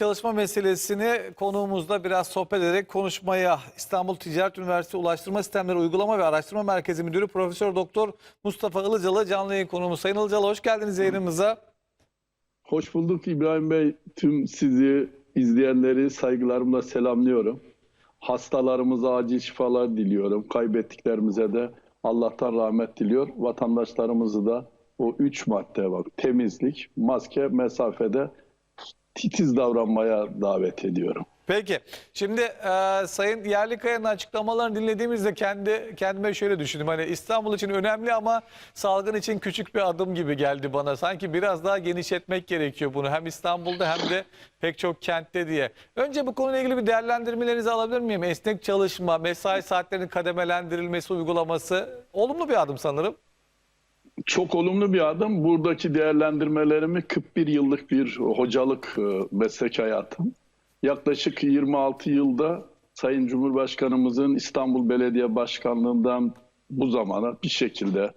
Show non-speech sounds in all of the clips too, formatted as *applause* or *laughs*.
Çalışma meselesini konuğumuzla biraz sohbet ederek konuşmaya İstanbul Ticaret Üniversitesi Ulaştırma Sistemleri Uygulama ve Araştırma Merkezi Müdürü Profesör Doktor Mustafa Ilıcalı canlı yayın konuğumuz. Sayın Ilıcalı hoş geldiniz yayınımıza. Hoş bulduk İbrahim Bey. Tüm sizi izleyenleri saygılarımla selamlıyorum. Hastalarımıza acil şifalar diliyorum. Kaybettiklerimize de Allah'tan rahmet diliyor. Vatandaşlarımızı da o üç madde bak temizlik, maske, mesafede titiz davranmaya davet ediyorum. Peki şimdi e, Sayın Yerlikaya'nın açıklamalarını dinlediğimizde kendi kendime şöyle düşündüm. Hani İstanbul için önemli ama salgın için küçük bir adım gibi geldi bana. Sanki biraz daha genişletmek gerekiyor bunu hem İstanbul'da hem de pek çok kentte diye. Önce bu konuyla ilgili bir değerlendirmelerinizi alabilir miyim? Esnek çalışma, mesai saatlerinin kademelendirilmesi uygulaması olumlu bir adım sanırım. Çok olumlu bir adım. Buradaki değerlendirmelerimi 41 yıllık bir hocalık e, meslek hayatım. Yaklaşık 26 yılda Sayın Cumhurbaşkanımızın İstanbul Belediye Başkanlığından bu zamana bir şekilde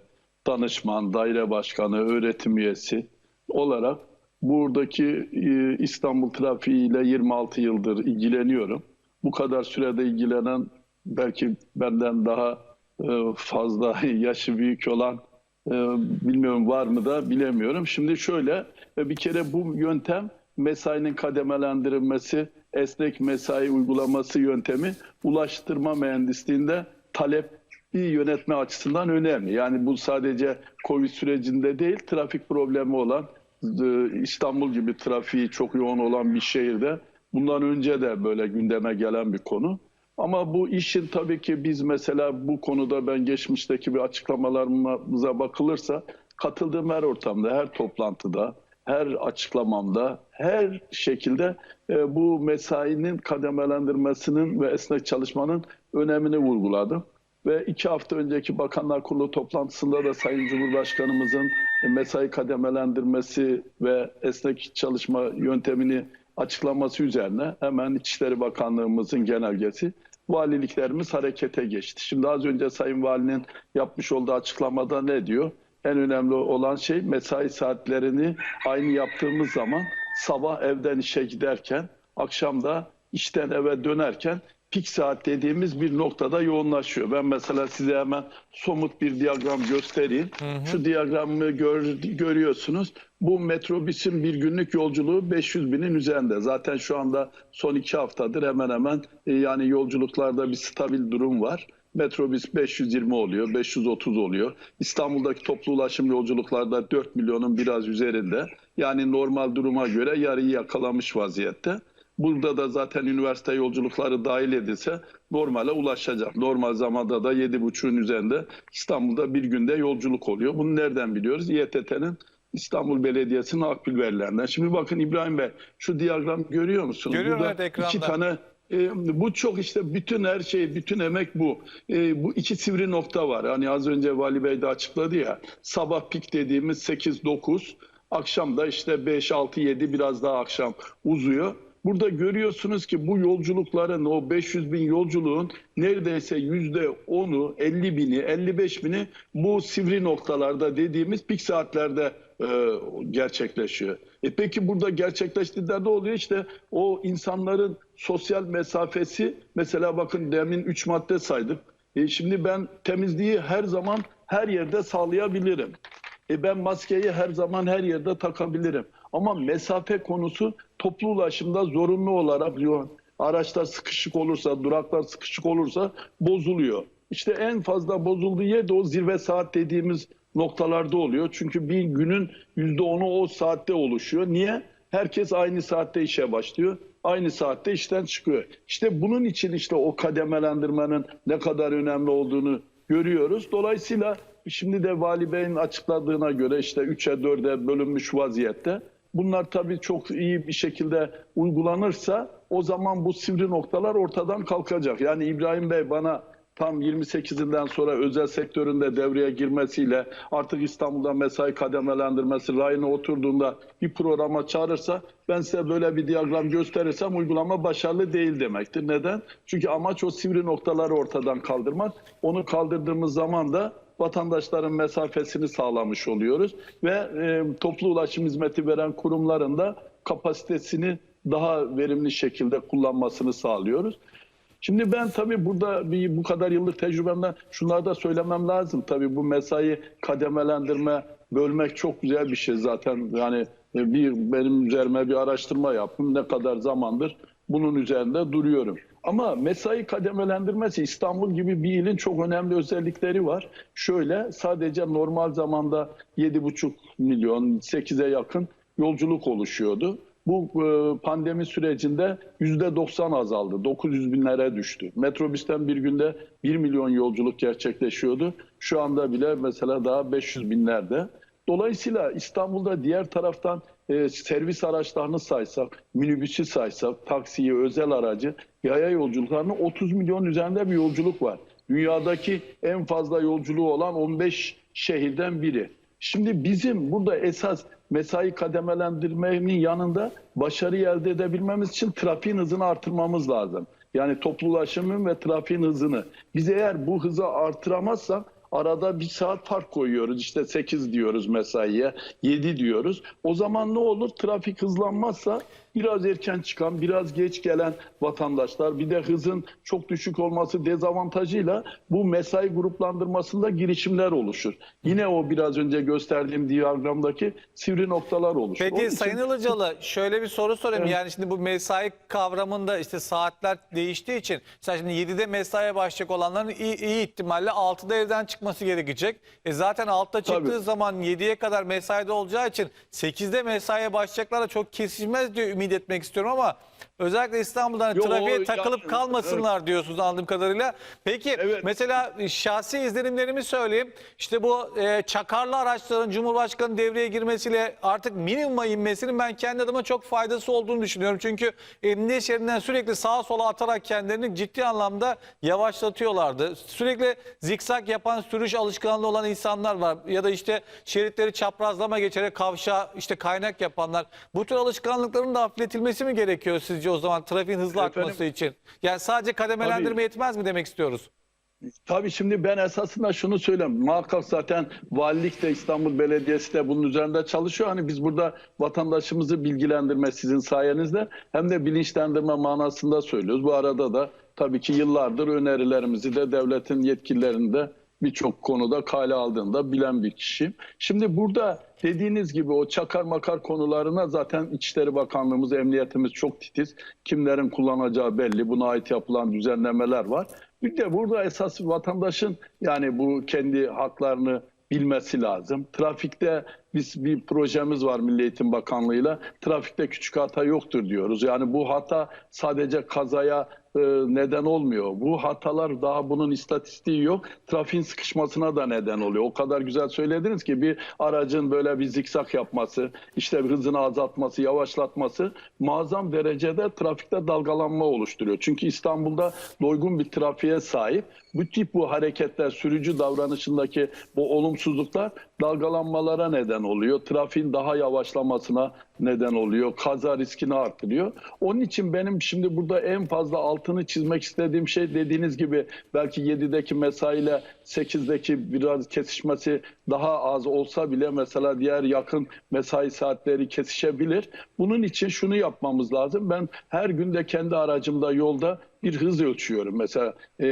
danışman, daire başkanı, öğretim üyesi olarak buradaki e, İstanbul trafiğiyle 26 yıldır ilgileniyorum. Bu kadar sürede ilgilenen belki benden daha e, fazla *laughs* yaşı büyük olan bilmiyorum var mı da bilemiyorum. Şimdi şöyle e, bir kere bu yöntem mesainin kademelendirilmesi, esnek mesai uygulaması yöntemi ulaştırma mühendisliğinde talep bir yönetme açısından önemli. Yani bu sadece Covid sürecinde değil, trafik problemi olan e, İstanbul gibi trafiği çok yoğun olan bir şehirde bundan önce de böyle gündeme gelen bir konu. Ama bu işin tabii ki biz mesela bu konuda ben geçmişteki bir açıklamalarımıza bakılırsa katıldığım her ortamda, her toplantıda, her açıklamamda, her şekilde e, bu mesainin kademelendirmesinin ve esnek çalışmanın önemini vurguladım. Ve iki hafta önceki Bakanlar Kurulu toplantısında da Sayın Cumhurbaşkanımızın mesai kademelendirmesi ve esnek çalışma yöntemini açıklaması üzerine hemen İçişleri Bakanlığımızın genelgesi valiliklerimiz harekete geçti. Şimdi az önce Sayın Valinin yapmış olduğu açıklamada ne diyor? En önemli olan şey mesai saatlerini aynı yaptığımız zaman sabah evden işe giderken, akşam da işten eve dönerken pik saat dediğimiz bir noktada yoğunlaşıyor. Ben mesela size hemen somut bir diyagram göstereyim. Şu diyagramı gör, görüyorsunuz. Bu metrobüsün bir günlük yolculuğu 500 binin üzerinde. Zaten şu anda son iki haftadır hemen hemen e, yani yolculuklarda bir stabil durum var. Metrobüs 520 oluyor, 530 oluyor. İstanbul'daki toplu ulaşım yolculuklarda 4 milyonun biraz üzerinde. Yani normal duruma göre yarıyı yakalamış vaziyette. Burada da zaten üniversite yolculukları dahil edilse normale ulaşacak. Normal zamanda da 7.5'ün üzerinde İstanbul'da bir günde yolculuk oluyor. Bunu nereden biliyoruz? İETT'nin İstanbul Belediyesi'nin akbil verilerinden. Şimdi bakın İbrahim Bey şu diyagram görüyor musunuz? Görüyorum, Burada evet, ekranda. iki tane e, bu çok işte bütün her şey, bütün emek bu. E, bu iki sivri nokta var. Hani az önce Vali Bey de açıkladı ya. Sabah pik dediğimiz 8-9, akşam da işte 5-6-7 biraz daha akşam uzuyor. Burada görüyorsunuz ki bu yolculukların o 500 bin yolculuğun neredeyse yüzde 10'u 50 bini 55 bini bu sivri noktalarda dediğimiz pik saatlerde e, gerçekleşiyor. E peki burada gerçekleştiğinde ne oluyor? İşte o insanların sosyal mesafesi mesela bakın demin 3 madde saydık. E şimdi ben temizliği her zaman her yerde sağlayabilirim. E ben maskeyi her zaman her yerde takabilirim. Ama mesafe konusu toplu ulaşımda zorunlu olarak araçlar sıkışık olursa, duraklar sıkışık olursa bozuluyor. İşte en fazla bozulduğu yer de o zirve saat dediğimiz noktalarda oluyor. Çünkü bir günün %10'u o saatte oluşuyor. Niye? Herkes aynı saatte işe başlıyor. Aynı saatte işten çıkıyor. İşte bunun için işte o kademelendirmenin ne kadar önemli olduğunu görüyoruz. Dolayısıyla şimdi de Vali Bey'in açıkladığına göre işte 3'e 4'e bölünmüş vaziyette. Bunlar tabii çok iyi bir şekilde uygulanırsa o zaman bu sivri noktalar ortadan kalkacak. Yani İbrahim Bey bana tam 28'inden sonra özel sektöründe devreye girmesiyle artık İstanbul'da mesai kademelendirmesi rayına oturduğunda bir programa çağırırsa ben size böyle bir diyagram gösterirsem uygulama başarılı değil demektir. Neden? Çünkü amaç o sivri noktaları ortadan kaldırmak. Onu kaldırdığımız zaman da vatandaşların mesafesini sağlamış oluyoruz ve e, toplu ulaşım hizmeti veren kurumların da kapasitesini daha verimli şekilde kullanmasını sağlıyoruz. Şimdi ben tabii burada bir bu kadar yıllık tecrübemden şunları da söylemem lazım. Tabii bu mesai kademelendirme, bölmek çok güzel bir şey zaten. Yani e, bir benim üzerime bir araştırma yaptım. Ne kadar zamandır bunun üzerinde duruyorum. Ama mesai kademelendirmesi İstanbul gibi bir ilin çok önemli özellikleri var. Şöyle sadece normal zamanda 7,5 milyon 8'e yakın yolculuk oluşuyordu. Bu e, pandemi sürecinde %90 azaldı. 900 binlere düştü. Metrobüsten bir günde 1 milyon yolculuk gerçekleşiyordu. Şu anda bile mesela daha 500 binlerde. Dolayısıyla İstanbul'da diğer taraftan e, servis araçlarını saysak, minibüsü saysak, taksiyi, özel aracı, yaya yolculuklarını 30 milyon üzerinde bir yolculuk var. Dünyadaki en fazla yolculuğu olan 15 şehirden biri. Şimdi bizim burada esas mesai kademelendirmenin yanında başarıyı elde edebilmemiz için trafiğin hızını artırmamız lazım. Yani toplu ulaşımın ve trafiğin hızını. Biz eğer bu hızı artıramazsak arada bir saat fark koyuyoruz. İşte 8 diyoruz mesaiye, 7 diyoruz. O zaman ne olur? Trafik hızlanmazsa biraz erken çıkan, biraz geç gelen vatandaşlar bir de hızın çok düşük olması dezavantajıyla bu mesai gruplandırmasında girişimler oluşur. Yine o biraz önce gösterdiğim diyagramdaki sivri noktalar oluşur. Onun Peki için- Sayın Ilıcalı şöyle bir soru sorayım. Evet. Yani şimdi bu mesai kavramında işte saatler değiştiği için mesela şimdi 7'de mesaiye başlayacak olanların iyi, iyi ihtimalle 6'da evden çıkması gerekecek. E zaten 6'da çıktığı Tabii. zaman 7'ye kadar mesaide olacağı için 8'de mesaiye başlayacaklara çok kesişmez diye ümit etmek istiyorum ama özellikle İstanbul'dan hani Yo, trafiğe takılıp kalmasınlar diyorsunuz anladığım kadarıyla. Peki Evet. mesela şahsi izlenimlerimi söyleyeyim. İşte bu e, çakarlı araçların Cumhurbaşkanı devreye girmesiyle artık minimuma inmesinin ben kendi adıma çok faydası olduğunu düşünüyorum. Çünkü emniyet şeridinden sürekli sağa sola atarak kendilerini ciddi anlamda yavaşlatıyorlardı. Sürekli zikzak yapan sürüş alışkanlığı olan insanlar var. Ya da işte şeritleri çaprazlama geçerek kavşağa işte kaynak yapanlar. Bu tür alışkanlıkların da hafifletilmesi mi gerekiyor sizce o zaman trafiğin hızlı Efendim? akması için? Yani sadece kademelendirme Tabii. yetmez mi demek istiyoruz? Tabii şimdi ben esasında şunu söyleyeyim. Muhakkak zaten valilik de İstanbul Belediyesi de bunun üzerinde çalışıyor. Hani biz burada vatandaşımızı bilgilendirme sizin sayenizde hem de bilinçlendirme manasında söylüyoruz. Bu arada da tabii ki yıllardır önerilerimizi de devletin yetkililerinde birçok konuda kale aldığında bilen bir kişiyim. Şimdi burada dediğiniz gibi o çakar makar konularına zaten İçişleri Bakanlığımız, Emniyetimiz çok titiz. Kimlerin kullanacağı belli. Buna ait yapılan düzenlemeler var. Bir de burada esas vatandaşın yani bu kendi haklarını bilmesi lazım. Trafikte biz bir projemiz var Milli Eğitim Bakanlığı'yla. Trafikte küçük hata yoktur diyoruz. Yani bu hata sadece kazaya neden olmuyor. Bu hatalar daha bunun istatistiği yok. Trafiğin sıkışmasına da neden oluyor. O kadar güzel söylediniz ki bir aracın böyle bir zikzak yapması, işte hızını azaltması, yavaşlatması muazzam derecede trafikte dalgalanma oluşturuyor. Çünkü İstanbul'da doygun bir trafiğe sahip. Bu tip bu hareketler, sürücü davranışındaki bu olumsuzluklar dalgalanmalara neden oluyor. Trafiğin daha yavaşlamasına neden oluyor. Kaza riskini artırıyor. Onun için benim şimdi burada en fazla altını çizmek istediğim şey dediğiniz gibi belki 7'deki mesaiyle 8'deki biraz kesişmesi daha az olsa bile mesela diğer yakın mesai saatleri kesişebilir. Bunun için şunu yapmamız lazım. Ben her günde kendi aracımda yolda bir hız ölçüyorum. Mesela e,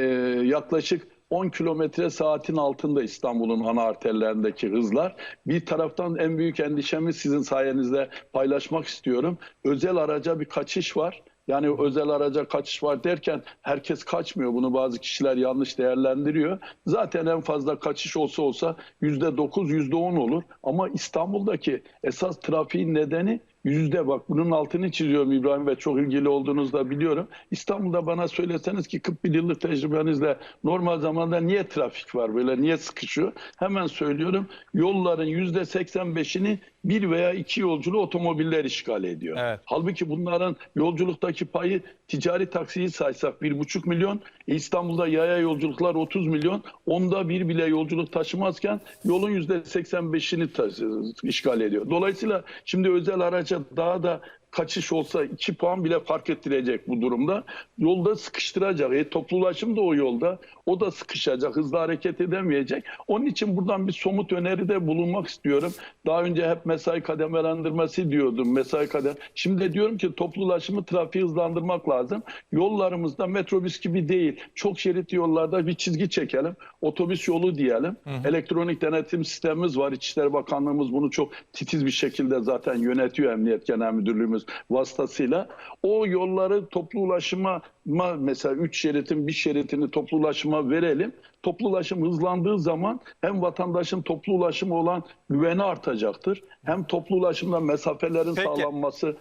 yaklaşık 10 kilometre saatin altında İstanbul'un ana arterlerindeki hızlar. Bir taraftan en büyük endişemi sizin sayenizde paylaşmak istiyorum. Özel araca bir kaçış var. Yani özel araca kaçış var derken herkes kaçmıyor. Bunu bazı kişiler yanlış değerlendiriyor. Zaten en fazla kaçış olsa olsa %9, %10 olur. Ama İstanbul'daki esas trafiğin nedeni yüzde bak bunun altını çiziyorum İbrahim ve çok ilgili olduğunuzu da biliyorum. İstanbul'da bana söyleseniz ki 41 yıllık tecrübenizle normal zamanda niye trafik var böyle niye sıkışıyor? Hemen söylüyorum yolların yüzde 85'ini bir veya iki yolculu otomobiller işgal ediyor. Evet. Halbuki bunların yolculuktaki payı ticari taksiyi saysak 1,5 milyon, e, İstanbul'da yaya yolculuklar 30 milyon, onda bir bile yolculuk taşımazken yolun %85'ini taşı- işgal ediyor. Dolayısıyla şimdi özel araca daha da kaçış olsa 2 puan bile fark ettirecek bu durumda. Yolda sıkıştıracak. E, toplu ulaşım da o yolda. O da sıkışacak. Hızlı hareket edemeyecek. Onun için buradan bir somut öneride bulunmak istiyorum. Daha önce hep mesai kademelendirmesi diyordum. Mesai kadem. Şimdi de diyorum ki toplu ulaşımı trafiği hızlandırmak lazım. Yollarımızda metrobüs gibi değil. Çok şerit yollarda bir çizgi çekelim. Otobüs yolu diyelim. Elektronik denetim sistemimiz var. İçişleri Bakanlığımız bunu çok titiz bir şekilde zaten yönetiyor Emniyet Genel Müdürlüğümüz vasıtasıyla. O yolları toplu ulaşıma ma- mesela 3 şeritin bir şeritini toplu ulaşıma verelim. Toplu ulaşım hızlandığı zaman hem vatandaşın toplu ulaşıma olan güveni artacaktır. Hem toplu ulaşımda mesafelerin Peki. sağlanması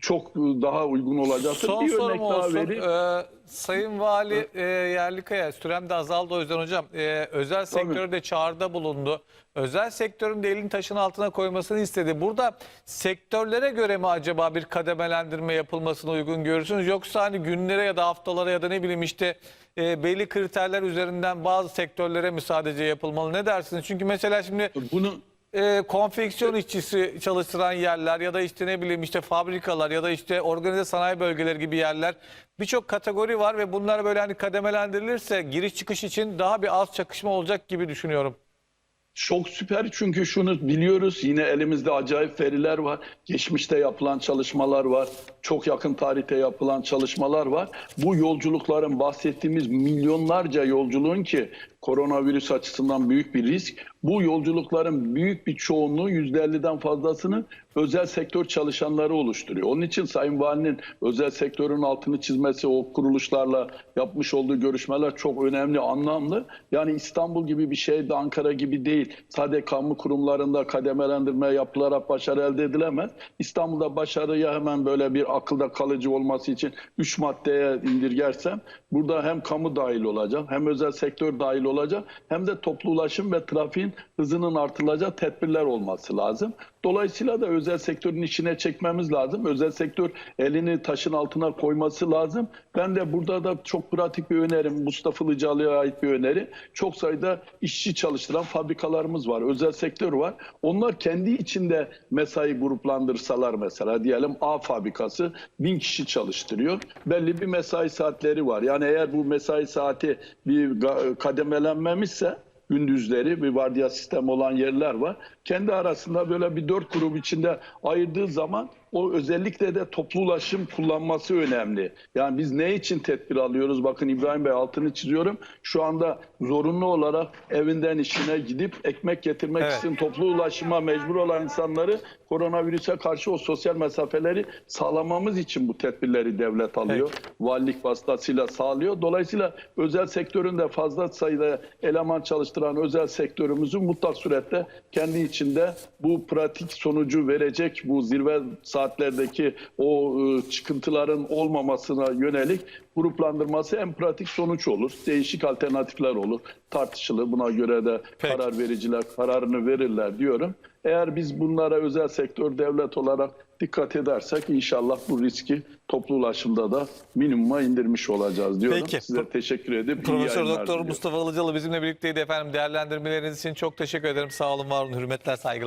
çok daha uygun olacaktır. Son bir örnek daha olsun. vereyim. Ee, Sayın Vali e, Yerlikaya, sürem de azaldı o yüzden hocam. Ee, özel sektörü de çağrıda bulundu. Özel sektörün de elini taşın altına koymasını istedi. Burada sektörlere göre mi acaba bir kademelendirme yapılmasını uygun görürsünüz? Yoksa hani günlere ya da haftalara ya da ne bileyim işte e, belli kriterler üzerinden bazı sektörlere mi sadece yapılmalı? Ne dersiniz? Çünkü mesela şimdi Bunu e, konfeksiyon işçisi çalıştıran yerler ya da işte ne bileyim işte fabrikalar ya da işte organize sanayi bölgeleri gibi yerler birçok kategori var ve bunlar böyle hani kademelendirilirse giriş çıkış için daha bir az çakışma olacak gibi düşünüyorum. Çok süper çünkü şunu biliyoruz yine elimizde acayip veriler var. Geçmişte yapılan çalışmalar var. Çok yakın tarihte yapılan çalışmalar var. Bu yolculukların bahsettiğimiz milyonlarca yolculuğun ki koronavirüs açısından büyük bir risk. Bu yolculukların büyük bir çoğunluğu %50'den fazlasını özel sektör çalışanları oluşturuyor. Onun için Sayın Valinin özel sektörün altını çizmesi, o kuruluşlarla yapmış olduğu görüşmeler çok önemli, anlamlı. Yani İstanbul gibi bir şey de Ankara gibi değil. Sadece kamu kurumlarında kademelendirme yapılarak başarı elde edilemez. İstanbul'da başarıya hemen böyle bir akılda kalıcı olması için 3 maddeye indirgersem burada hem kamu dahil olacak, hem özel sektör dahil olacak, hem de toplu ulaşım ve trafiğin hızının artılacağı tedbirler olması lazım. Dolayısıyla da özel sektörün içine çekmemiz lazım. Özel sektör elini taşın altına koyması lazım. Ben de burada da çok pratik bir önerim, Mustafa Ilıcalı'ya ait bir öneri. Çok sayıda işçi çalıştıran fabrikalarımız var, özel sektör var. Onlar kendi içinde mesai gruplandırsalar mesela diyelim A fabrikası bin kişi çalıştırıyor. Belli bir mesai saatleri var. Yani eğer bu mesai saati bir ga- kademelenmemişse gündüzleri bir vardiya sistemi olan yerler var. Kendi arasında böyle bir dört grup içinde ayırdığı zaman o özellikle de toplu ulaşım kullanması önemli. Yani biz ne için tedbir alıyoruz? Bakın İbrahim Bey altını çiziyorum. Şu anda zorunlu olarak evinden işine gidip ekmek getirmek Evet. için toplu ulaşıma mecbur olan insanları koronavirüse karşı o sosyal mesafeleri sağlamamız için bu tedbirleri devlet alıyor. Valilik vasıtasıyla sağlıyor. Dolayısıyla özel sektörün de fazla sayıda eleman çalıştıran özel sektörümüzün mutlak surette kendi içinde bu pratik sonucu verecek bu zirve saatlerdeki o e, çıkıntıların olmamasına yönelik gruplandırması en pratik sonuç olur. Değişik alternatifler olur. Tartışılır. Buna göre de Peki. karar vericiler kararını verirler diyorum. Eğer biz bunlara özel sektör devlet olarak dikkat edersek inşallah bu riski toplu ulaşımda da minimuma indirmiş olacağız diyorum. Peki. Size teşekkür edip Profesör Doktor. Mustafa Ilıcalı bizimle birlikteydi efendim. Değerlendirmeleriniz için çok teşekkür ederim. Sağ olun, var olun, hürmetler, saygılar.